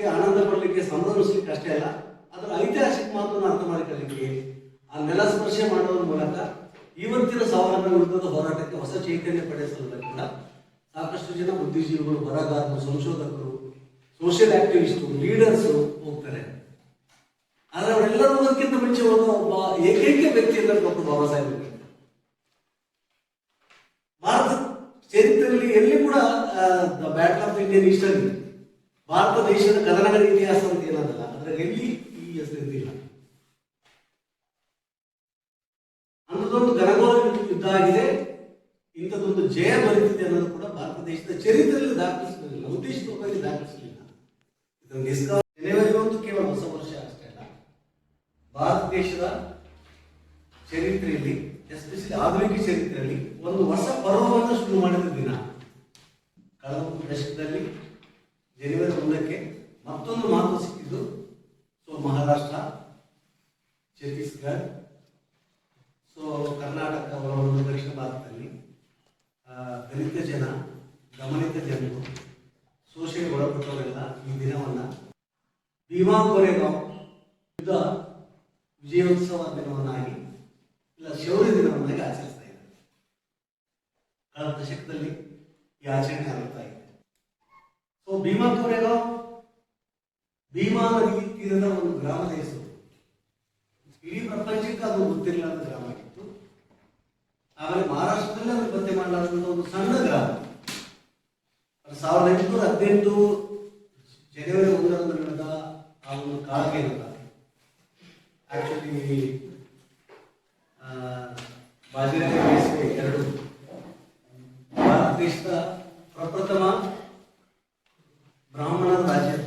ಆಲಿಸಲಿಕ್ಕೆ ಆನಂದ ಪಡಲಿಕ್ಕೆ ಸಂಭ್ರಮಿಸ್ಲಿಕ್ಕೆ ಅಷ್ಟೇ ಅಲ್ಲ, ಅದರ ಐತಿಹಾಸಿಕ ಮಾತನ್ನು ಅರ್ಥ ಮಾಡಿಕೊಳ್ಳಲಿಕ್ಕೆ ಆ ನೆಲ ಸ್ಪರ್ಶೆ ಮಾಡುವ ಮೂಲಕ ಇವತ್ತಿನ ಸಾವಿರಾರು ವಿರುದ್ಧದ ಹೋರಾಟಕ್ಕೆ ಹೊಸ ಚೈತನ್ಯ ಪಡೆಸಲು ಕೂಡ ಸಾಕಷ್ಟು ಜನ ಬುದ್ಧಿಜೀವಿಗಳು ಬರಹಗಾರರು ಸಂಶೋಧಕರು ಸೋಷಿಯಲ್ ಆಕ್ಟಿವಿಸ್ಟು ಲೀಡರ್ಸ್ ಹೋಗ್ತಾರೆ. ಆದರೆ ಹೋಗೋದಕ್ಕಿಂತ ಮುಂಚೆ ಒಬ್ಬ ಏಕೈಕ ವ್ಯಕ್ತಿ ಅಂದರೆ ಡಾಕ್ಟರ್ ಬಾಬಾ ಸಾಹೇಬ್ ಭಾರತ ಚರಿತ್ರೆಯಲ್ಲಿ ಎಲ್ಲಿ ಕೂಡ battle of Indian history Bharata ದೇಶದ ಕದನಗಳ ಇತಿಹಾಸ ಅಂತ ಏನದಲ್ಲ ಅದರಲ್ಲಿ ಈ ಹೆಸರು ಇರಲಿಲ್ಲ ಅಂಥದ್ದೊಂದು ಘನಘೋರ ಯುದ್ಧ ಆಗಿದೆ, ಇಂಥದ್ದೊಂದು ಜಯ ಬರೀತಿದೆ ಅನ್ನೋದು ಕೂಡ ಭಾರತ ದೇಶದ ಚರಿತ್ರೆಯಲ್ಲಿ ದಾಖಲಿಸಲಿಲ್ಲ ಉದ್ದೇಶಪೂರ್ವಕವಾಗಿ ದಾಖಲಿಸಲಿಲ್ಲ ಇದನ್ನು ಡಿಸ್ಕವರ್ ಜನವರಿ ಒಂದು ಕೇವಲ ಹೊಸ ವರ್ಷ ಅಷ್ಟೇ ಅಲ್ಲ ಭಾರತ ದೇಶದ ಚರಿತ್ರೆಯಲ್ಲಿ ಎಸ್ಪೆಷಲಿ ಆಧುನಿಕ ಚರಿತ್ರೆಯಲ್ಲಿ ಒಂದು ಹೊಸ ಪರ್ವವನ್ನು ಶುರು ಮಾಡಿದ ದಿನ ಕಳೆದ ಒಂದು ದಶಕದಲ್ಲಿ ಜನವರಿ ಒಂದಕ್ಕೆ ಮತ್ತೊಂದು ಮಾತು ಸಿಕ್ಕಿದ್ದು ಸೊ ಮಹಾರಾಷ್ಟ್ರ ಛತ್ತೀಸ್ಗಢ ಸೊ ಕರ್ನಾಟಕ ಒಳಗೊಂಡು ದಕ್ಷಿಣ ಭಾರತದಲ್ಲಿ ದಲಿತ ಜನ ಗಮನಿತ ಜನರು ಶೋಷಣೆಗೆ ಒಳಪಟ್ಟವರೆಲ್ಲ ಈ ದಿನವನ್ನ ಭೀಮಾ ಕೊರೆಗಾಂವ್ ಯುದ್ಧ ವಿಜಯೋತ್ಸವ ದಿನವನ್ನಾಗಿ ಇಲ್ಲ ಶೌರ್ಯ ದಿನವನ್ನಾಗಿ ಆಚರಿಸ್ತಾ ಇದ್ದಾರೆ ಕಳೆದ ದಶಕದಲ್ಲಿ ಈ ಆಚರಣೆ ಆಗುತ್ತಾ ಇದೆ ಸೊ ಭೀಮಾ ಕೊರೆಗಾಂವ್ ಭೀಮಾ ನದಿ ತೀರದ ಒಂದು ಗ್ರಾಮದ ಹೆಸರು. ಇಡೀ ಪ್ರಪಂಚಕ್ಕೆ ಅದು ಗೊತ್ತಿರಲಾರದ ಗ್ರಾಮ ಆಗಿತ್ತು. ಆಮೇಲೆ ಮಹಾರಾಷ್ಟ್ರದಲ್ಲಿ ಅದನ್ನು ಪತ್ತೆ ಮಾಡಲಾದಂಥ ಒಂದು ಸಣ್ಣ ಗ್ರಾಮ. ಸಾವಿರದ ಎಂಟುನೂರ ಹದಿನೆಂಟು ಜನವರಿ ಒಂದರಂದು ನಡೆದ ಆ ಒಂದು ಕಾಳಗೇನದ ಆಕ್ಚುಲಿ ಎರಡು. ಭಾರತ ದೇಶದ ಪ್ರಪ್ರಥಮ ಬ್ರಾಹ್ಮಣ ರಾಜ್ಯ.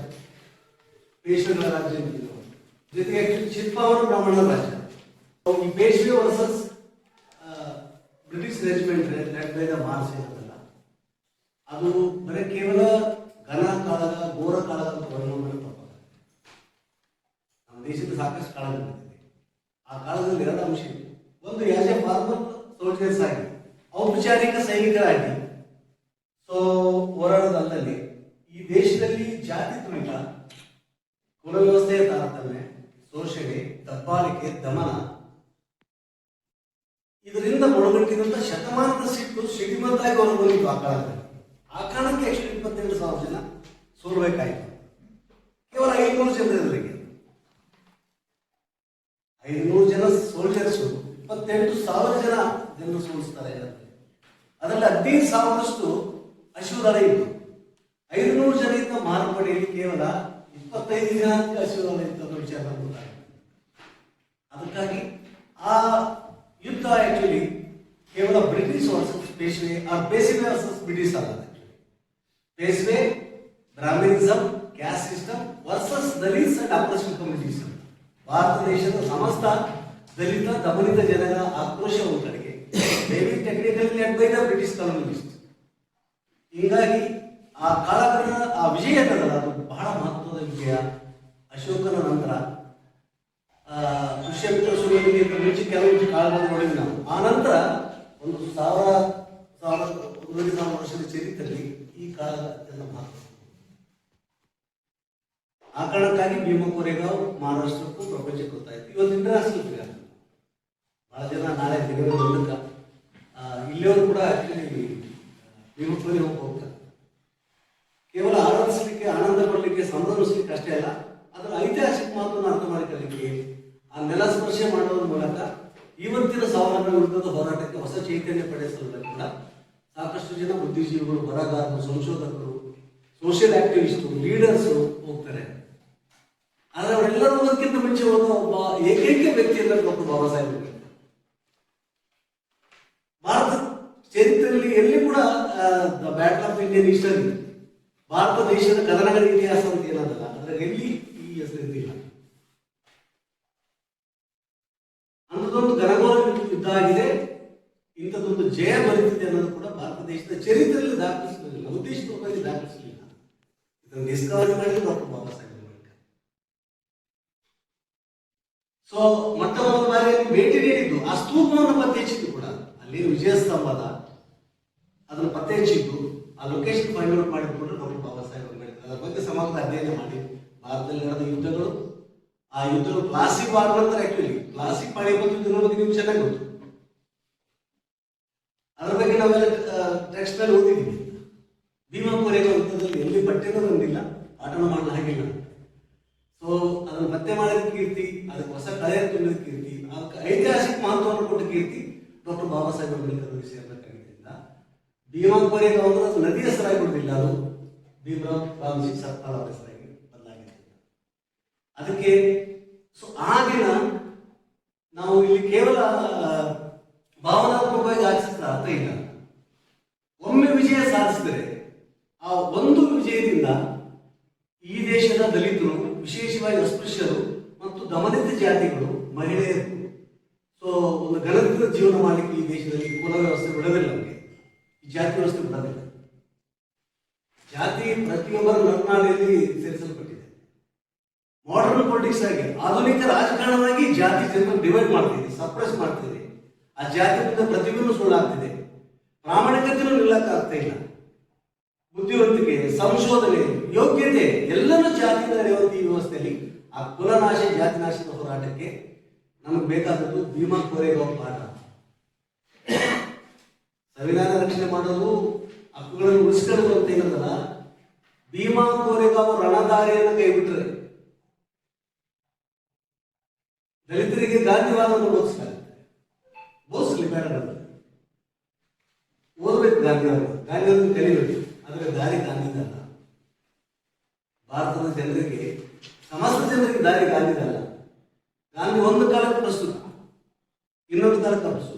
ಪೇಶ್ವೆಗಳ ರಾಜ್ಯ. ಜೊತೆಗೆ ಆಕ್ಚುಲಿ ಚಿತ್ಪಾವನ ಬ್ರಾಹ್ಮಣರ ರಾಜ್ಯ ಈ Peshwa versus British regiment led by the Mahars ಇರೋದಲ್ಲ ಅದು ಬರೀ ಕೇವಲ ಘನ ಕಾಳಗ, ಘೋರ ಕಾಳಗ ಅಂತ ಮಾಡಲು ತಪ್ಪಾಗುತ್ತೆ ನಮ್ಮ ದೇಶದ ಸಾಕಷ್ಟು ಕಾಳಗ ಆ ಕಾಲದಲ್ಲಿ ಎರಡು ಅಂಶ ಇದೆ. ಒಂದು ಯಾಸ್ ಎ ಫಾರ್ಮರ್ ಸೋಲ್ಜರ್ಸ್ ಆಗಿ, ಔಪಚಾರಿಕ ಸೈನಿಕರಾಗಿ. ಸೊ ಹೋರಾಡೋದಲ್ಲದೆ ಈ ದೇಶದಲ್ಲಿ ಜಾತಿ ಕುಲ ವ್ಯವಸ್ಥೆಯ ತಾರತಮ್ಯ, ಶೋಷಣೆ, ದಬ್ಬಾಳಿಕೆ, ದಮನ. ಇದರಿಂದ ಒಳಗಟ್ಟಿದಂತ ಶತಮಾನದ ಸಿಟ್ಟು ಶ್ರೀಮಂತಾಗಿ ಬಂದಿತ್ತು ಆ ಕಾಲದಲ್ಲಿ. ಆ ಕಾರಣಕ್ಕೆ ಎಷ್ಟು ಇಪ್ಪತ್ತೆಂಟು ಸಾವಿರ ಜನ ಸೋಲ್ಬೇಕಾಯಿತು. ಕೇವಲ ಐನೂರು ಜನರಿಗೆ ಐನೂರು ಜನ ಸೋಲ್ಜರ್ಸು ಇಪ್ಪತ್ತೆಂಟು ಸಾವಿರ ಜನ ಜನರು ಸೋಲಿಸ್ತಾರೆ ಅದರಲ್ಲಿ ಹದಿನೈದು ಸಾವಿರದಷ್ಟು ಅಶ್ವದಳ ಇತ್ತು ಐದುನೂರು ಜನ ಇದ್ದ ಮಾರುಕಟ್ಟೆಯಲ್ಲಿ ಕೇವಲ ಇಪ್ಪತ್ತೈದು ಜನ ಅಶ್ವದಳ ಇತ್ತು ಅನ್ನೋ ವಿಚಾರ ನಮ್ಗೆ ಗೊತ್ತಾಗುತ್ತೆ ಅದಕ್ಕಾಗಿ ಆ ಯುದ್ಧ ಆಕ್ಚುಲಿ ಕೇವಲ ಬ್ರಿಟಿಷ್ ವರ್ಸಸ್ ಪೇಶ್ವೆ ಆ ಪೇಶ್ವೆ ವರ್ಸಸ್ ಬ್ರಿಟಿಷ್ ಅಲ್ಲ Peshwa Brahminism caste system versus Dalits and oppressed communities Bharata ದೇಶದ ಸಮಸ್ತ ದಲಿತ, ದಮನಿತ ಜನರ ಆಕ್ರೋಶ ಒಂದು ಕಡೆಗೆ maybe technically led by the British communist ಹೀಗಾಗಿ ಆ ಕಾಳಗದ ಆ ವಿಜಯ ಏನದಲ್ಲ ಅದು ಬಹಳ ಮಹತ್ವದ ವಿಷಯ. ಅಶೋಕನ ನಂತರ ಋಷ್ಯಮಿತ್ರ ಸುಳ್ಳಿಗೆ ಮುಂಚೆ ಕೆಲವು ಕಾಲಗಳನ್ನು ನೋಡಿದ್ವಿ ನಾವು. ಆ ನಂತರ ಒಂದು ಸಾವಿರ ಸಾವಿರ, ಒಂದೂವರೆ ಸಾವಿರ ವರ್ಷದ ಚರಿತ್ರೆಯಲ್ಲಿ ಈ ಕಾಲ ಅತ್ಯಂತ ಮಹತ್ವ. ಆ ಕಾರಣಕ್ಕಾಗಿ ಭೀಮ ಕೋರೆಗಾವ್ ಮಹಾರಾಷ್ಟ್ರಕ್ಕೂ ಪ್ರಪಂಚಕ್ಕೆ ಗೊತ್ತಾಯ್ತು. ಇವತ್ತು ಇಂಟರ್ನ್ಯಾಷನಲ್ ಫಿಗರ್ ಬಹಳ ಜನ ನಾಳೆ ದಿನಗಳ ಮೂಲಕ ಇಲ್ಲಿಯವರು ಕೂಡ ಆಕ್ಚುಲಿ ಭೀಮ ಕೋರೆಗಾಂವ್ ಹೋಗ್ತಾರೆ. ಸಂಭ್ರಮಿಸಲಿಕ್ಕೆ ಅಷ್ಟೇ ಅಲ್ಲ ಅದರ ಐತಿಹಾಸಿಕ ಮಹತ್ವವನ್ನು ಅರ್ಥ ಆ ನೆಲ ಸ್ಪರ್ಶ ಮಾಡೋದ್ರ ಮೂಲಕ ಇವತ್ತಿನ ಸಾವಿರಾರು ವಿರುದ್ಧದ ಹೋರಾಟಕ್ಕೆ ಹೊಸ ಚೈತನ್ಯ ಸಲುವಾಗಿ ಕೂಡ ಸಾಕಷ್ಟು ಜನ ಬುದ್ಧಿಜೀವಿಗಳು ಬರಗಾರರು ಸಂಶೋಧಕರು ಸೋಷಿಯಲ್ ಆಕ್ಟಿವಿಸ್ಟು ಲೀಡರ್ಸು ಹೋಗ್ತಾರೆ. ಆದರೆ ಅವರೆಲ್ಲರೂ ಅದಕ್ಕಿಂತ ಮುಂಚೆ ಹೋದ ಒಬ್ಬ ಏಕೈಕ ವ್ಯಕ್ತಿ ಅಂದರೆ ಡಾಕ್ಟರ್ ಬಾಬಾ ಸಾಹೇಬ್ ಭಾರತ ಚರಿತ್ರೆಯಲ್ಲಿ ಎಲ್ಲಿ ಕೂಡ bat battle of Indian history Bharata ದೇಶದ ಕದನಗಳ ಇತಿಹಾಸ ಅಂತ ಏನದಲ್ಲ ಅದರಲ್ಲಿ ಈ ಹೆಸರು ಇರಲಿಲ್ಲ ಅಂಥದ್ದೊಂದು ಘನಘೋರ ಇದ್ದಾಗಿದೆ, ಇಂಥದ್ದೊಂದು ಜಯ ಬರೀತಿದೆ ಅನ್ನೋದು ಕೂಡ ಭಾರತ ದೇಶದ ಚರಿತ್ರೆಯಲ್ಲಿ ದಾಖಲಿಸಲಿಲ್ಲ ಉದ್ದೇಶಪೂರ್ವಕವಾಗಿ ದಾಖಲಿಸಲಿಲ್ಲ ಇದನ್ನು ಡಿಸ್ಕವರಿ ಮಾಡಿದ್ರು ಡಾಕ್ಟರ್ ಬಾಬಾ ಸಾಹೇಬ್ ಅಂಬೇಡ್ಕರ್. ಸೊ ಮೊಟ್ಟ ಮೊದಲ ಬಾರಿ ಅಲ್ಲಿ ಭೇಟಿ ನೀಡಿದ್ದು, ಆ ಸ್ತೂಪವನ್ನು ಪತ್ತೆ ಹಚ್ಚಿದ್ದು ಕೂಡ ಅಲ್ಲಿ ವಿಜಯ ಸ್ತಂಭದ ಅದನ್ನು ಪತ್ತೆ ಹಚ್ಚಿದ್ದು ಆ ಲೊಕೇಶನ್ ಫೈಂಡ್ ಔಟ್ ಮಾಡಿಕೊಂಡು ಕೂಡ ಡಾಕ್ಟರ್ ಬಾಬಾ ಸಾಹೇಬ್ ಅಂಬೇಡ್ಕರ್ ಅದರ ಬಗ್ಗೆ ಸಮಗ್ರ ಅಧ್ಯಯನ ಮಾಡಿ. ಭಾರತದಲ್ಲಿ ನಡೆದ ಯುದ್ಧಗಳು, ಆ ಯುದ್ಧಗಳು ಕ್ಲಾಸಿಕ್ ವಾರ್ ನಂತರ ಆಕ್ಚುಲಿ ಕ್ಲಾಸಿಕ್ ಪಾಣಿಪತ್ ಯುದ್ಧದ ಬಗ್ಗೆ ನಿಮ್ಗೆ ಚೆನ್ನಾಗಿ ಗೊತ್ತು. ಅದರ ಬಗ್ಗೆ ನಾವೆಲ್ಲ ಟೆಕ್ಸ್ಟ್ನಲ್ಲಿ ಓದಿದ್ದೀವಿ ಭೀಮಾಪುರ ಯುದ್ಧದಲ್ಲಿ ಎಲ್ಲಿ ಪಠ್ಯನೂ ಬಂದಿಲ್ಲ ಆಟನ ಮಾಡಲು ಹಾಗಿಲ್ಲ. ಸೊ ಅದನ್ನು ಪತ್ತೆ ಮಾಡಿದ ಕೀರ್ತಿ, ಅದಕ್ಕೆ ಹೊಸ ಕಲೆಯ ತುಂಬಿದ ಕೀರ್ತಿ ಅದಕ್ಕೆ ಐತಿಹಾಸಿಕ ಮಹತ್ವವನ್ನು ಕೊಟ್ಟ ಕೀರ್ತಿ ಡಾಕ್ಟರ್ ಬಾಬಾ ಸಾಹೇಬ್ ಅಂಬೇಡ್ಕರ್ ಅವರಿಗೆ ಸೇರಬೇಕಾಗಿದ್ದರಿಂದ ಭೀಮಾ ಕೋರೆಗ ಅಂದ್ರೆ ಅದು ನದಿ ಹೆಸರಾಗಿ ಬಿಡುದಿಲ್ಲ ಅದು ಭೀಮರಾವ್ ಸರ್ಕಾರ ಅವರ ಹೆಸರಾಗಿ ಅದಕ್ಕೆ ಸೊ, ಆ ದಿನ ನಾವು ಇಲ್ಲಿ ಕೇವಲ ಭಾವನಾತ್ಮಕವಾಗಿ ಆಚರಿಸಿದ ಅರ್ಥ ಇಲ್ಲ. ಒಮ್ಮೆ ವಿಜಯ ಸಾಧಿಸಿದರೆ ಆ ಒಂದು ವಿಜಯದಿಂದ ಈ ದೇಶದ ದಲಿತರು, ವಿಶೇಷವಾಗಿ ಅಸ್ಪೃಶ್ಯರು ಮತ್ತು ದಮನಿತ ಜಾತಿಗಳು ಮಹಿಳೆಯರು, ಸೊ, ಒಂದು ಘನತೆಯ ಜೀವನ ಮಾಡಲಿಕ್ಕೆ ಈ ದೇಶದಲ್ಲಿ ಕುಲ ವ್ಯವಸ್ಥೆ ಬಿಡೋದಿಲ್ಲ. ಜಾತಿ ವ್ಯವಸ್ಥೆ ಬರಬೇಕು ಜಾತಿ ಪ್ರತಿಯೊಬ್ಬರ ನರನಾಡಿಯಲ್ಲಿ ಸೇರಿಸಲ್ಪಟ್ಟಿದೆ. ಮಾಡರ್ನ್ ಪೊಲಿಟಿಕ್ಸ್ ಆಗಿ ಆಧುನಿಕ ರಾಜಕಾರಣವಾಗಿ ಜಾತಿ ಜನರು ಡಿವೈಡ್ ಮಾಡ್ತಿದೆ ಸಪ್ರೆಸ್ ಮಾಡ್ತಿದೆ. ಆ ಜಾತಿ ಮುಂದೆ ಸುಳ್ಳಾಗ್ತಿದೆ ಸುಳ್ಳಾಗ್ತಿದೆ ನಿಲ್ಲಕ್ಕೆ ಆಗ್ತಾ ಇಲ್ಲ. ಬುದ್ಧಿವಂತಿಕೆ, ಸಂಶೋಧನೆ, ಯೋಗ್ಯತೆ ಎಲ್ಲರೂ ಜಾತಿ ಈ ವ್ಯವಸ್ಥೆಯಲ್ಲಿ ಆ ಕುಲನಾಶ ಜಾತಿನಾಶದ ಹೋರಾಟಕ್ಕೆ ನಮಗೆ ಬೇಕಾದದ್ದು ಭೀಮಾ ಕೊರೆಯುವ ಪಾಠ ಸಂವಿಧಾನ ರಕ್ಷಣೆ ಮಾಡೋದು ಹಕ್ಕುಗಳನ್ನು ಉಳಿಸ್ಕೊಳ್ಳೋದು ಅಂತ ಏನಂತಲ್ಲ ಭೀಮಾ ಕೋರೆಗಾವು ರಣದಾರಿಯನ್ನು ಕೈಬಿಟ್ರೆ ದಲಿತರಿಗೆ ಗಾಂಧಿವಾದವನ್ನು ಬೋಧಿಸ್ತಾರೆ ಬೋಧಿಸಲಿ ಬೇಡ ಓದ್ಬೇಕು ಗಾಂಧಿವಾದ ಗಾಂಧಿವಾದ ಕಲಿಬೇಕು ಆದರೆ ದಾರಿ ಗಾಂಧಿದಲ್ಲ ಭಾರತದ ಜನರಿಗೆ, ಸಮಸ್ತ ಜನರಿಗೆ ದಾರಿ ಗಾಂಧಿದಲ್ಲ ಗಾಂಧಿ ಒಂದು ಕಾಲಕ್ಕೆ ಪ್ರಸ್ತುತ, ಇನ್ನೊಂದು ಕಾಲಕ್ಕೆ ಪ್ರಸ್ತುತ.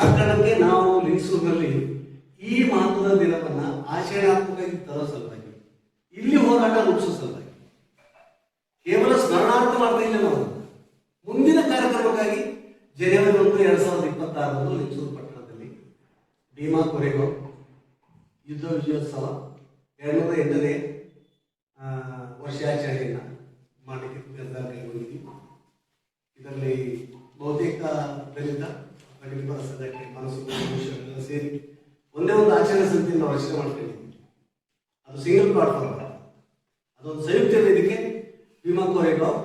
ಕಾರಣಕ್ಕೆ ನಾವು ಲಿಂಗಸೂರಿನಲ್ಲಿ ಈ ಮಹತ್ವದ ದಿನವನ್ನು ಆಚರಣಾತ್ಮಕವಾಗಿ ತರೋ ಸಲುವಾಗಿ, ಇಲ್ಲಿ ಹೋರಾಟ ರೂಪಿಸೋ ಸಲುವಾಗಿ, ಕೇವಲ ಸ್ಮರಣಾರ್ಥ ಮಾಡ್ತಾ ಇಲ್ಲ ನಾವು. ಮುಂದಿನ ಕಾರ್ಯಕ್ರಮಕ್ಕಾಗಿ ಜನವರಿ ಒಂದು, ಎರಡ್ ಸಾವಿರದ ಇಪ್ಪತ್ತಾರರಂದು ಲಿಂಗಸೂರು ಪಟ್ಟಣದಲ್ಲಿ ಭೀಮಾ ಕೊರೆಗೋ ಯುದ್ಧ ವಿಜಯೋತ್ಸವ ಎರಡನೂರ ಎಂಟನೇ ವರ್ಷಾಚರಣೆಯನ್ನ ಮಾಡಲಿಕ್ಕೆ ನಿರ್ಧಾರ ಕೈಗೊಂಡಿದ್ದೀವಿ. ಇದರಲ್ಲಿ ಬಹುತೇಕ ದಲಿತ ಪ್ರಗತಿಪರ ಸಂಘಟನೆ ಮನಸ್ಸು ಎಲ್ಲ ಸೇರಿ ಒಂದೇ ಒಂದು ಆಚರಣೆ ಸಮಿತಿಯನ್ನು ನಾವು ರಚನೆ ಮಾಡ್ತೀವಿ ಅದು ಸಿಂಗಲ್ ಪ್ಲಾಟ್ಫಾರ್ಮ್ ಅದೊಂದು ಸಂಯುಕ್ತ ವೇದಿಕೆ, ಭೀಮಾ ಕೋರೆಗಾವ್,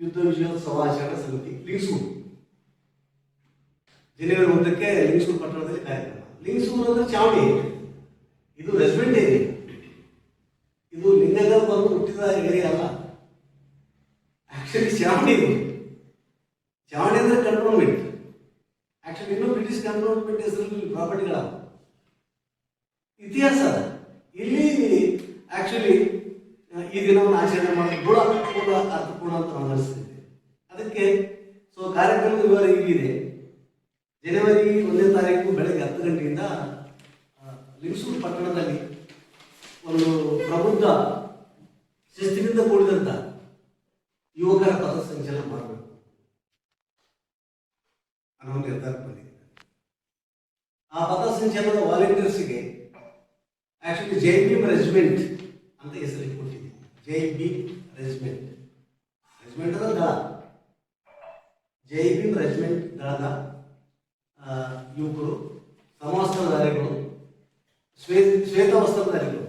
ಯುದ್ಧ ವಿಜಯೋತ್ಸವ ಆಚರಣಾ ಸಮಿತಿ, ಲಿಂಗ್ಸೂರು. ಜನವರಿ ಒಂದಕ್ಕೆ ಲಿಂಗ್ಸೂರು ಪಟ್ಟಣದಲ್ಲಿ ಕಾರ್ಯಕ್ರಮ. ಲಿಂಗ್ಸೂರು ಅಂದ್ರೆ ಚಾವಣಿ ಇದು ರೆಸಿಡೆಂಟ್ ಏರಿಯಾ. ಇದು ನಿನ್ನೆಗಾಲ ಬಂದು ಹುಟ್ಟಿದ ಏರಿಯಾ ಅಲ್ಲ. ಆಕ್ಚುಲಿ ಚಾವಣಿ ಇದು. ಚಾವಣಿ ಅಂದ್ರೆ ಕಂಟ್ರೋನ್ಮೆಂಟ್ ಆಕ್ಚುಲಿ ಇನ್ನೂ ಬ್ರಿಟಿಷ್ ಗವರ್ಮೆಂಟ್ ಹೆಸರಲ್ಲಿ ಪ್ರಾಪರ್ಟಿಗಳ ಇತಿಹಾಸ ಇಲ್ಲಿ ಆಕ್ಚುಲಿ ಈ ದಿನವನ್ನು ಆಚರಣೆ ಕೂಡ ಪೂರ್ಣ ಅರ್ಥಪೂರ್ಣ ಅದಕ್ಕೆ ಸೊ ಕಾರ್ಯಕ್ರಮದ ವಿವರ ಹೀಗಿದೆ ಜನವರಿ ಒಂದನೇ ತಾರೀಕು ಬೆಳಗ್ಗೆ ಹತ್ತು ಗಂಟೆಯಿಂದ ಲಿಂಗಸೂರು ಪಟ್ಟಣದಲ್ಲಿ ಒಂದು ಪ್ರಬುದ್ಧ ಶಿಸ್ತಿನಿಂದ ಕೂಡಿದಂತ ಯುವಕರ ಪಥಸಂಚಲನ ಮಾಡಬೇಕು ಅನ್ನೋ ನಿರ್ಧಾರಕ್ಕೆ ಬಂದಿದೆ. ಆ ಪಥಸಂಚಲನದ ವಾಲಂಟಿಯರ್ಸ್ಗೆ ಆಕ್ಚುಲಿ ಜೈ ಭೀಮ್ ರೆಜಿಮೆಂಟ್ ಅಂತ ಹೆಸರು ಕೊಟ್ಟಿದ್ದೀವಿ ಜೈ ಭೀಮ್ ರೆಜಿಮೆಂಟ್ ರೆಜಿಮೆಂಟ್ ಅಂದ್ರೆ ದಳ. ಜೈ ಭೀಮ್ ರೆಜಿಮೆಂಟ್ ದಳದ ಆ, ಯುವಕರು ಸಮವಸ್ತ್ರಧಾರಿಗಳು ಶ್ವೇ ಶ್ವೇತ ವಸ್ತ್ರಧಾರಿಗಳು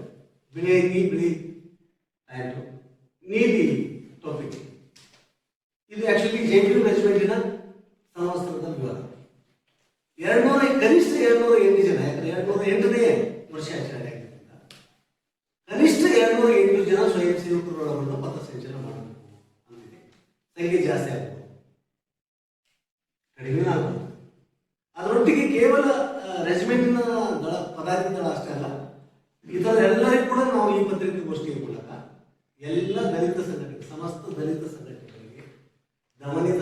ಬಿಳಿ ಅಂಗಿ ಬಿಳಿ ಪ್ಯಾಂಟು ನೀಲಿ ಟೋಪಿ ಇದು ಆಕ್ಚುಲಿ ಜೈ ಭೀಮ್ ರೆಜಿಮೆಂಟಿನ ಸಮವಸ್ತ್ರದ ವಿವರ ಎರಡ್ನೂರ ಕನಿಷ್ಠ ಎರಡ್ನೂರ ಎಂಟು ಜನ, ಯಾಕಂದ್ರೆ ಎರಡ್ನೂರ ಎಂಟನೇ ವರ್ಷ ಆಚರಣೆ ಆಗಿದ್ದರಿಂದ ಕನಿಷ್ಠ ಎರಡ್ನೂರ ಎಂಟು ಜನ ಸ್ವಯಂ ಸೇವಕರು ಒಳಗೊಂಡ ಪಥಸಂಚಲನ ಮಾಡಬೇಕು ಅಂತಿದೆ ಸಂಖ್ಯೆ ಜಾಸ್ತಿ ಆಗಬಹುದು ಕಡಿಮೆ ಆಗಬಹುದು ಅದರೊಟ್ಟಿಗೆ ಕೇವಲ ರೆಜಿಮೆಂಟ್ನ ಪದಾಧಿಕ ಅಷ್ಟೇ ಅಲ್ಲ ಇದರೆಲ್ಲರಿಗೂ ಕೂಡ ನಾವು ಈ ಪತ್ರಿಕಾಗೋಷ್ಠಿಯ ಮೂಲಕ ಎಲ್ಲ ದಲಿತ ಸಂಘಟನೆ, ಸಮಸ್ತ ದಲಿತ ಸಂಘಟನೆಗಳಿಗೆ, ದಮನಿತ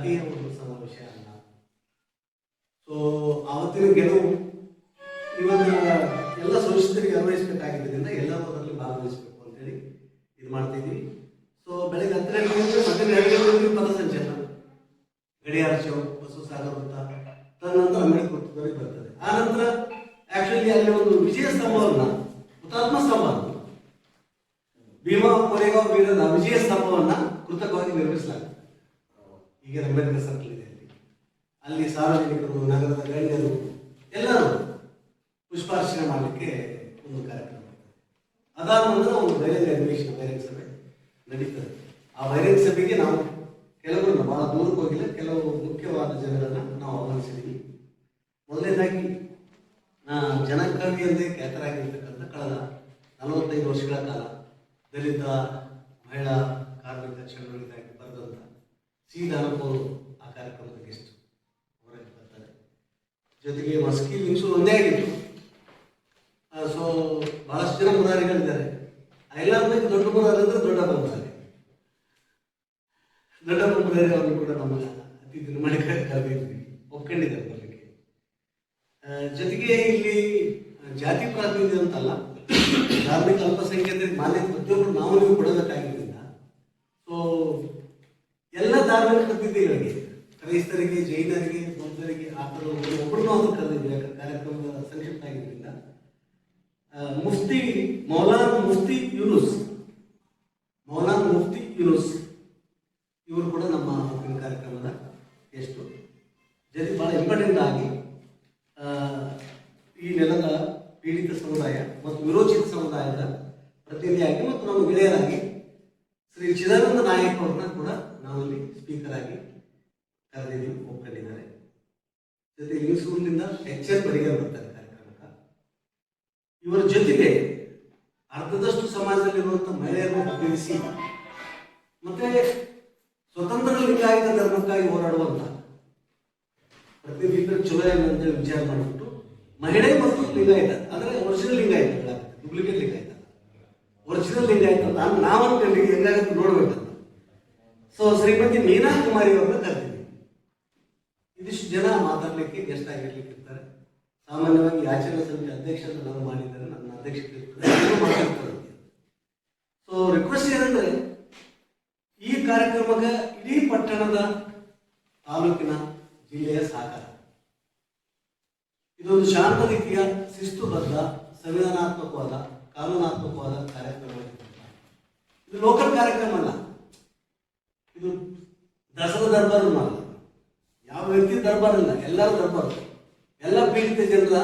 ಜಾತಿಯ ಒಂದು ಸಮಾವೇಶ ಅಲ್ಲ. ಸೊ ಆವತ್ತಿನ ಗೆಲುವು ಇವತ್ತಿನ ಎಲ್ಲ ಸುರಕ್ಷಿತರಿಗೆ ಅನ್ವಯಿಸಬೇಕಾಗಿದ್ದರಿಂದ ಎಲ್ಲರೂ ಅದರಲ್ಲಿ ಭಾಗವಹಿಸಬೇಕು ಅಂತೇಳಿ ಇದು ಮಾಡ್ತಿದ್ವಿ. ಸೊ ಬೆಳಗ್ಗೆ ಹತ್ತು ಗಂಟೆಯಿಂದ ಮಧ್ಯಾಹ್ನ ಎರಡು ಪಥಸಂಚಲನ ಗಡಿಯಾರ ಚೌಕ್, ಬಸವ ಸಾಗರ ಅಂತ ತದನಂತರ ಅಂಬೇಡ್ಕರ್ ಬರ್ತದೆ. ಆ ನಂತರ ಆಕ್ಚುಲಿ ಅಲ್ಲಿ ಒಂದು ವಿಜಯ ಸ್ತಂಭವನ್ನ ಹುತಾತ್ಮ ಸ್ತಂಭ. ಭೀಮಾ, ಕೊರೆಗಾಂವ್ ವೀರನ ವಿಜಯ ಸ್ತಂಭವನ್ನ ಕೃತಕವಾಗಿ ನಿರ್ಮಿಸಲಾಗುತ್ತೆ ಈಗ ಅಂಬೇಡ್ಕರ್ ಸರ್ಕಲ್ ಇದೆ ಅಲ್ಲಿ. ಅಲ್ಲಿ ಸಾರ್ವಜನಿಕರು, ನಗರದ ಗಣ್ಯರು ಎಲ್ಲರೂ ಪುಷ್ಪಾರ್ಚನೆ ಮಾಡಲಿಕ್ಕೆ ಒಂದು ಕಾರ್ಯಕ್ರಮ. ಅದಾದ ನಂತರ ಒಂದು ಬಹಿರಂಗ ಅಧಿವೇಶನ, ಬಹಿರಂಗ ಸಭೆ ನಡೀತದೆ. ಆ ಬಹಿರಂಗ ಸಭೆಗೆ ನಾವು ಕೆಲವರನ್ನು ಬಹಳ ದೂರಕ್ಕೆ ಹೋಗಿಲ್ಲ ಕೆಲವು ಮುಖ್ಯವಾದ ಜನರನ್ನು ನಾವು ಆಹ್ವಾನಿಸಿದ್ದೀವಿ ಮೊದಲನೇದಾಗಿ ಜನಕವಿ ಎಂದೇ ಖ್ಯಾತರಾಗಿರ್ತಕ್ಕಂಥ ಕಳೆದ ನಲವತ್ತೈದು ವರ್ಷಗಳ ಕಾಲ ದಲಿತ, ಮಹಿಳಾ, ಕಾರ್ಮಿಕ ಚಳವಳಿಗಾಗಿ ಬರೆದಂಥ ಸಿ ದಾನಪ್ಪ ಅವರು ಆ ಕಾರ್ಯಕ್ರಮದ ಗೆಸ್ಟ್ ಅವರಲ್ಲಿ ಬರ್ತಾರೆ. ಜೊತೆಗೆ ಮಸ್ಕಿ ವಿಂಗ್ಸು ಒಂದೇ ಆಗಿತ್ತು. ಸೊ ಭಾಳಷ್ಟು ಜನ ಮುರಾರಿಗಳಿದ್ದಾರೆ ಆ ಎಲ್ಲರ ಬಗ್ಗೆ ದೊಡ್ಡ ಮುರಾರಿ ಅಂದ್ರೆ ದೊಡ್ಡ ಮುರಾರಿ ದೊಡ್ಡ ಮುರಾರಿ ಅವರು ಕೂಡ ನಮ್ಮ ಅತಿಥಿ ಮಾಡಿ ಕರೆದಿದ್ವಿ ಒಪ್ಕೊಂಡಿದ್ದಾರೆ ಬರಲಿಕ್ಕೆ ಆ, ಜೊತೆಗೆ ಇಲ್ಲಿ ಜಾತಿ ಪ್ರಾತಿನಿಧ್ಯ ಅಂತಲ್ಲ ಧಾರ್ಮಿಕ ಅಲ್ಪಸಂಖ್ಯಾತರಿಗೆ ಮಾನ್ಯತೆ ಪ್ರತಿಯೊಬ್ಬರು ನಾವು ನೀವು ಕೊಡಬೇಕಾಗಿದ್ದರಿಂದ ಸೊ ಎಲ್ಲ ಧಾರ್ಮಿಕ ಪ್ರತಿನಿಧಿಗಳಿಗೆ ಕ್ರೈಸ್ತರಿಗೆ ಜೈನರಿಗೆ ಬೌದ್ಧರಿಗೆ ಆ ಥರ ಒಬ್ಬರನ್ನೂ ಅದು ಕರೆದಿದ್ವಿ ಯಾಕಂದ್ರೆ ಕಾರ್ಯಕ್ರಮದ ಸಂಕ್ಷಿಪ್ತ ಆಗಿರಲಿಲ್ಲ. ಮುಫ್ತಿ ಮೌಲಾನ್ ಮುಫ್ತಿ ಯೂನುಸ್, ಮೌಲಾನ್ ಮುಫ್ತಿ ಯೂನುಸ್, ಇವರು ಕೂಡ ನಮ್ಮ ಕಾರ್ಯಕ್ರಮದ ಎಷ್ಟು ಜೊತೆ ಬಹಳ ಇಂಪಾರ್ಟೆಂಟ್ ಆಗಿ ಆ, ಈ ನೆಲದ ಪೀಡಿತ ಸಮುದಾಯ ಮತ್ತು ವಿರೋಚಿತ ಸಮುದಾಯದ ಪ್ರತಿನಿಧಿಯಾಗಿ ಮತ್ತು ನಮ್ಮ ಗೆಳೆಯರಾಗಿ ಶ್ರೀ ಚಿದಾನಂದ ನಾಯಕ್ ಅವ್ರನ್ನ ಕೂಡ ನಾವಲ್ಲಿ ಸ್ಪೀಕರ್ ಆಗಿ ಕರೆದಿದ್ದೀವಿ ಒಪ್ಕೊಂಡಿದ್ದಾರೆ ಜೊತೆ ಲಿಂಗಸೂರಿನಿಂದ ಎಚ್ ಎಲ್ ಪರಿಹಾರ ಬರ್ತಾರೆ ಕಾರ್ಯಕ್ರಮಕ್ಕೆ. ಇವರ ಜೊತೆಗೆ ಅರ್ಧದಷ್ಟು ಸಮಾಜದಲ್ಲಿರುವಂಥ ಮಹಿಳೆಯರನ್ನು ಉಪಯೋಗಿಸಿ, ಮತ್ತೆ ಸ್ವತಂತ್ರ ಲಿಂಗಾಯತ ಧರ್ಮಕ್ಕಾಗಿ ಹೋರಾಡುವಂತ ಪ್ರತಿನಿಧಿಗಳು ಚಲೋ ಅಂತೇಳಿ ವಿಚಾರ ಮಾಡಿಬಿಟ್ಟು ಮಹಿಳೆ ಮತ್ತು ಲಿಂಗಾಯತ, ಅಂದ್ರೆ original Lingayat duplicate Lingayat. Original Lingayat ನಾವು ಅನ್ಕೊಂಡು ಹೆಂಗಾಗುತ್ತೆ ನೋಡ್ಬೇಕಂತ. ಸೊ ಶ್ರೀಮತಿ ಮೀನಾ ಕುಮಾರಿ ಅವ್ರನ್ನ ಕರ್ತೀವಿ ಇದಿಷ್ಟು ಜನ ಮಾತಾಡಲಿಕ್ಕೆ ಗೆಸ್ಟ್ ಆಗಿರ್ಲಿಕ್ಕೆ ಇರ್ತಾರೆ ಸಾಮಾನ್ಯವಾಗಿ ಆಚರಣೆ ಸಮಿತಿ ಅಧ್ಯಕ್ಷ ಅಂತ ಮಾಡಿದ್ದಾರೆ ನನ್ನ ಅಧ್ಯಕ್ಷತೆ ಸೊ ರಿಕ್ವೆಸ್ಟ್ ಏನಂದ್ರೆ, ಈ ಕಾರ್ಯಕ್ರಮಕ್ಕೆ ಇಡೀ ಪಟ್ಟಣದ ತಾಲೂಕಿನ ಜಿಲ್ಲೆಯ ಸಹಕಾರ ಇದೊಂದು ಶಾಂತ ರೀತಿಯ ಶಿಸ್ತುಬದ್ಧ, ಸಂವಿಧಾನಾತ್ಮಕವಾದ, ಕಾನೂನಾತ್ಮಕವಾದ ಕಾರ್ಯಕ್ರಮ ಇದು ಲೋಕಲ್ ಕಾರ್ಯಕ್ರಮ ಅಲ್ಲ. ಇದು ದಸರಾ ದರ್ಬಾರ್ ಅಲ್ಲ. ಯಾವ ವ್ಯಕ್ತಿ ದರ್ಬಾರ್ ಇಲ್ಲ ಎಲ್ಲರೂ ದರ್ಬಾರ್. ಎಲ್ಲ ಪೀಡಿತ ಜನರ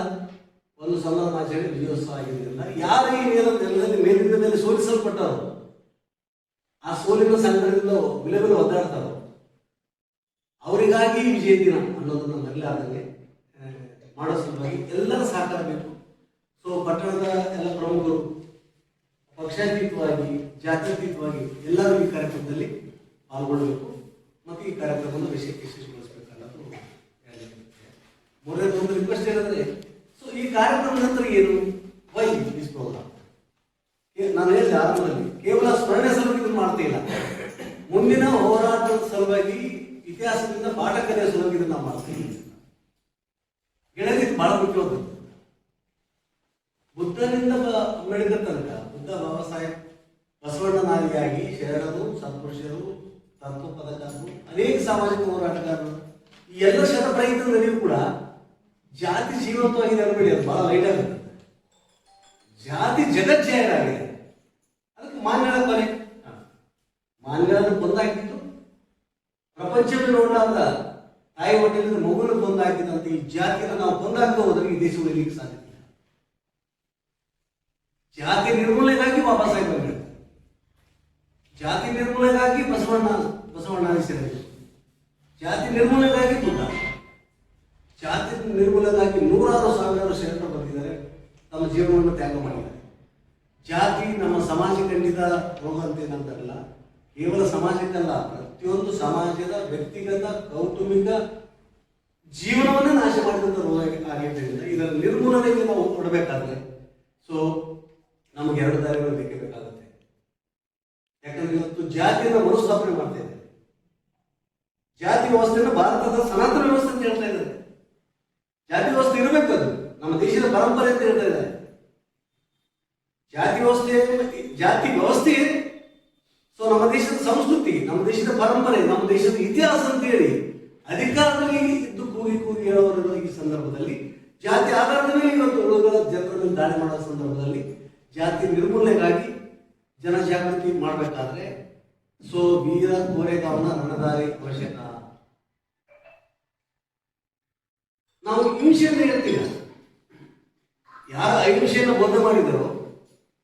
ಒಂದು ಸಂಭ್ರಮಾಚರಣೆ ವಿಜಯೋತ್ಸವ ಆಗಿರಲಿಲ್ಲ ಯಾರು ನೆಲದಲ್ಲಿ ಮೇಲಿಂದ ಮೇಲೆ ಸೋಲಿಸಲ್ಪಟ್ಟವರು ಆ ಸೋಲಿನ ಸಂಕಟದಿಂದ ವಿಲೆ ಒದ್ದಾಡ್ತಾರೆ ಅವರಿಗಾಗಿ ವಿಜಯ ದಿನ ಅನ್ನೋದನ್ನು ಮರಿಲಾರ್ದಂಗೆ ಆ, ಮಾಡೋ ಸಲುವಾಗಿ ಎಲ್ಲರ ಸಹಕಾರ ಬೇಕು ಸೊ ಪಟ್ಟಣದ ಎಲ್ಲ ಪ್ರಮುಖರು ಪಕ್ಷಾತೀತವಾಗಿ ಜಾತ್ಯತೀತವಾಗಿ ಎಲ್ಲರೂ ಈ ಕಾರ್ಯಕ್ರಮದಲ್ಲಿ ಪಾಲ್ಗೊಳ್ಳಬೇಕು. ಮತ್ತು ಈ ಕಾರ್ಯಕ್ರಮವನ್ನು ವಿಶೇಷ ಹೇಳಲಿಕ್ಕೆ ಮೂರನೇದು ಒಂದು ರಿಕ್ವೆಸ್ಟ್ ಏನಂದ್ರೆ ಸೊ ಈ ಕಾರ್ಯಕ್ರಮದ ನಂತರ ಏನು? ವೈ ದಿಸ್ ಪ್ರೋಗ್ರಾಮ್ ನಾನು ಹೇಳಿದೆ ಆರಂಭದಲ್ಲಿ, ಕೇವಲ ಸ್ಮರಣೆ ಸಲುವಾಗಿ ಇದನ್ನು ಮಾಡ್ತಾ ಇಲ್ಲ. ಮುಂದಿನ ಹೋರಾಟದ ಸಲುವಾಗಿ, ಇತಿಹಾಸದಿಂದ ಪಾಠ ಕಲಿಯೋ ಸಲುವಾಗಿ ಇದನ್ನು ನಾವು ಮಾಡ್ತೀವಿ ಗೆಳೆಯರಿಗೆ ಬಹಳ ಮುಖ್ಯವಾದದ್ದು. ಬುದ್ಧನಿಂದ ಅಂಬೇಡ್ಕರ್ ತನಕ, ಬುದ್ಧ ಬಾಬಾ ಸಾಹೇಬ್ ಬಸವಣ್ಣನಾದಿಯಾಗಿ ಶರಣರು ಸತ್ಪುರುಷರು ತತ್ವ ಪದಕರು ಅನೇಕ ಸಾಮಾಜಿಕ ಹೋರಾಟಗಾರರು, ಈ ಎಲ್ಲ ಶತಪ್ರಯತ್ನದಲ್ಲಿಯೂ ಕೂಡ ಜಾತಿ ಜೀವಂತವಾಗಿದೆ ಅನ್ಬೇಡಿ ಅದು ಬಹಳ ಲೈಟ್ ಆಗುತ್ತೆ. ಜಾತಿ ಜಗಜ್ಜಯನಾಗಿದೆ. ಅದಕ್ಕೆ ಮಾನ್ಯಗಳ ಕೊನೆ ಮಾನ್ಯಗಳನ್ನು ಬಂದಾಗಿತ್ತು ಪ್ರಪಂಚವೇ ನೋಡಲಾರ್ದ ತಾಯಿ ಹೊಟ್ಟೆಲಿಂದ ಮಗುನ ಅಂತ ಈ ಜಾತಿಯನ್ನು ನಾವು ಬಂದಾಗ್ತಾ ಹೋದ್ರೆ ಈ ದೇಶ ಉಳಿಲಿಕ್ಕೆ ಸಾಧ್ಯ ಜಾತಿ ನಿರ್ಮೂಲನೆಗಾಗಿ ಸಾಹೇಬ್ ಅಂಬೇಡ್ಕರ್ ಜಾತಿ ನಿರ್ಮೂಲನೆಗಾಗಿ ಬಸವಣ್ಣ ಬಸವಣ್ಣ ಸೇರಿದರು. ಜಾತಿ ನಿರ್ಮೂಲನೆಗಾಗಿ ಬುದ್ಧ. ಜಾತಿ ನಿರ್ಮೂಲನಾಗಿ ನೂರಾರು ಸಾವಿರಾರು ಶರಣರು ಬಂದಿದ್ದಾರೆ ತಮ್ಮ ಜೀವನವನ್ನು ತ್ಯಾಗ ಮಾಡಿದ್ದಾರೆ. ಜಾತಿ ನಮ್ಮ ಸಮಾಜ ಕಂಡಿದ ರೋಗ ಅಂತ ಏನಂತಾರಲ್ಲ, ಕೇವಲ ಸಮಾಜಕ್ಕಲ್ಲ ಪ್ರತಿಯೊಂದು ಸಮಾಜದ ವ್ಯಕ್ತಿಗತ, ಕೌಟುಂಬಿಕ ಜೀವನವನ್ನೇ ನಾಶ ಮಾಡಿದಂಥ ರೋಗ ಆಗಿದ್ದರಿಂದ ಇದರ ನಿರ್ಮೂಲನೆಗೆ ನಾವು ಕೊಡಬೇಕಾದ್ರೆ ಸೊ ನಮಗೆ ಎರಡು ದಾರಿಗಳು ಬೇಕೇ ಬೇಕಾಗುತ್ತೆ. ಯಾಕಂದ್ರೆ ಇವತ್ತು ಜಾತಿಯನ್ನು ಮರುಸ್ಥಾಪನೆ ಮಾಡ್ತಾ ಇದೆ ಜಾತಿ ವ್ಯವಸ್ಥೆಯನ್ನು ಭಾರತದ ಸನಾತನ ವ್ಯವಸ್ಥೆ ಅಂತ ಹೇಳ್ತಾ ಇದ್ದಾರೆ. ಜಾತಿ ವ್ಯವಸ್ಥೆ ಇರಬೇಕು ಅದು. ನಮ್ಮ ದೇಶದ ಪರಂಪರೆ ಅಂತ ಹೇಳ್ತಾ ಇದ್ದಾರೆ. ಜಾತಿ ವ್ಯವಸ್ಥೆ ಜಾತಿ ವ್ಯವಸ್ಥೆ ಸೊ ನಮ್ಮ ದೇಶದ ಸಂಸ್ಕೃತಿ, ನಮ್ಮ ದೇಶದ ಪರಂಪರೆ, ನಮ್ಮ ದೇಶದ ಇತಿಹಾಸ ಅಂತ ಹೇಳಿ ಅಧಿಕಾರದಲ್ಲಿ ಇದ್ದು ಕೂಗಿ ಕೂಗಿ ಹೇಳೋರು ಈ ಸಂದರ್ಭದಲ್ಲಿ, ಜಾತಿ ಆಧಾರದ ಮೇಲೆ ಇವತ್ತು ಉಳಿದ ಜನರನ್ನು ದಾಳಿ ಮಾಡೋ ಸಂದರ್ಭದಲ್ಲಿ ಜಾತಿ ನಿರ್ಮೂಲನೆಗಾಗಿ ಜನಜಾಗೃತಿ ಮಾಡಬೇಕಾದ್ರೆ ಸೊ ವೀರ ಕೋರೆಗಾವನ ರಣದಾರಿ ಅವಶ್ಯಕ. ನಾವು ಹಿಂಸೆಯನ್ನು ಹೇಳ್ತೀವಿ. ಯಾರು ಅಹಿಂಸೆಯನ್ನು ಬೋಧನೆ ಮಾಡಿದರೋ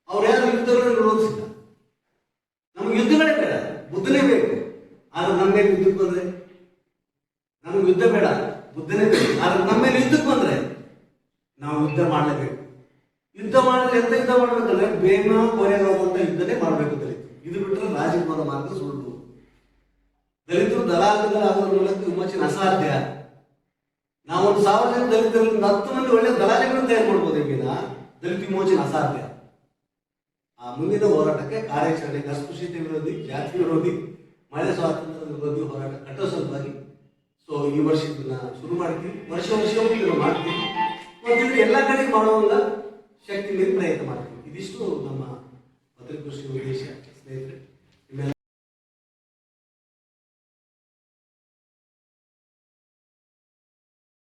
ಅವ್ರು ಯಾರು ಯುದ್ಧಗಳನ್ನು ವಿರೋಧಿಸಿಲ್ಲ. ನಮ್ಗೆ ಯುದ್ಧಗಳೇ ಬೇಡ ಬುದ್ಧನೇ ಬೇಕು. ಆದ್ರೆ ನಮ್ಮ ಮೇಲೆ ಯುದ್ಧಕ್ಕೆ ಬಂದ್ರೆ? ನಮ್ಗೆ ಯುದ್ಧ ಬೇಡ, ಬುದ್ಧನೇ ಬೇಕು. ಆದ್ರೆ ನಮ್ಮ ಮೇಲೆ ಯುದ್ಧಕ್ಕೆ ಬಂದ್ರೆ ನಾವು ಯುದ್ಧ ಮಾಡಲೇಬೇಕು. ಯುದ್ಧ ಮಾಡಿದ್ರೆ ಎಂತ ಯುದ್ಧ ಮಾಡ್ಬೇಕಂದ್ರೆ ಬೇಮ ಕೊರೆಗಾಗುವಂತ ಯುದ್ಧನೇ ಮಾಡಬೇಕು ದಲಿತ ಇದು ಬಿಟ್ಟರೆ ರಾಜಕೀಯ ಮಾರ್ಗ ಸುಳ್ಳು. ದಲಿತರು ದಲಾಲಿಗಳಾಗೋದ್ರ ಮೂಲಕ ವಿಮೋಚನೆ ಅಸಾಧ್ಯ. ನಾವು ಒಂದು ಸಾವಿರ ಜನ ಹತ್ತು ಮಂದಿ ಒಳ್ಳೆ ದಲಾಲಿಗಳನ್ನು ತಯಾರು ಮಾಡ್ಬೋದು ವಿನ ದಲಿತ ವಿಮೋಚನೆ ಅಸಾಧ್ಯ. ಆ ಮುಂದಿನ ಹೋರಾಟಕ್ಕೆ ಕಾರ್ಯಾಚರಣೆ ಅಸ್ಪೃಶ್ಯತೆ ವಿರೋಧಿ, ಜಾತಿ ವಿರೋಧಿ ಮಳೆ ಸ್ವಾತಂತ್ರ್ಯ ವಿರೋಧಿ ಹೋರಾಟ ಕಟ್ಟೋ ಸಲುವಾಗಿ. ಸೊ ಈ ವರ್ಷ ಇದನ್ನ ಶುರು ಮಾಡ್ತೀವಿ. ವರ್ಷ ವರ್ಷ ಇದನ್ನು ಮಾಡ್ತೀವಿ. ಮತ್ತು ಎಲ್ಲ ಕಡೆ ಮಾಡುವಂತ ಶಕ್ತಿ ಮೇಲೆ ಪ್ರಯತ್ನ ಮಾಡ್ತೀವಿ. ಇದಿಷ್ಟು ನಮ್ಮ ಪತ್ರಿಕೋಷ್ಠಿ ಉದ್ದೇಶ. ಸ್ನೇಹಿತರೆ.